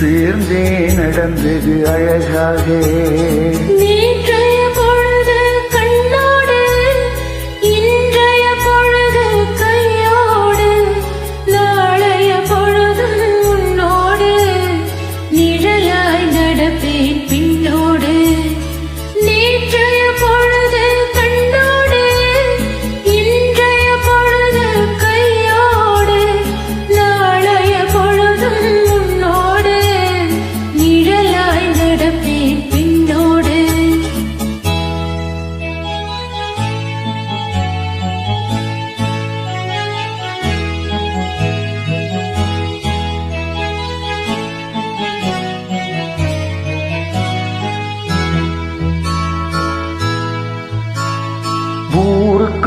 சேர்ந்தே நடந்தது அழகாக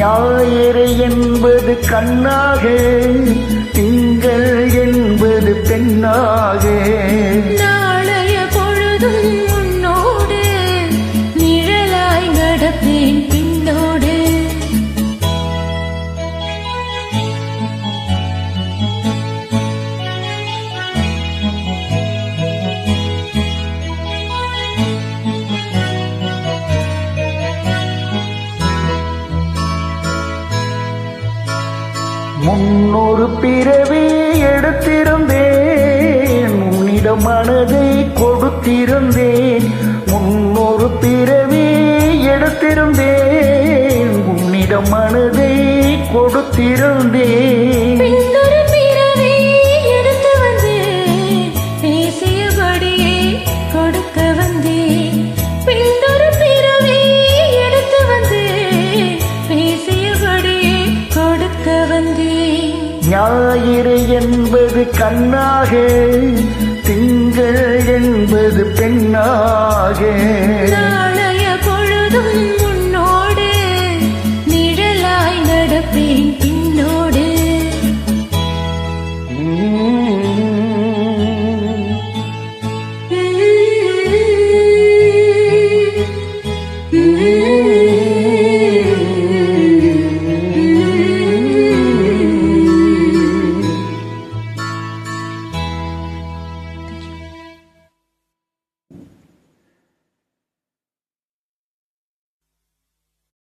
ஞாயிறு என்பது கண்ணாக திங்கள் என்பது பெண்ணாக. முன்னொரு பிறவி எடுத்திருந்தேன். உன்னிடம் மனதை கொடுத்திருந்தேன். முன்னொரு பிறவி எடுத்திருந்தேன். உன்னிடம் மனதை கொடுத்திருந்தேன். ஞாயிறு என்பது கண்ணாக திங்கள் என்பது பெண்ணாக.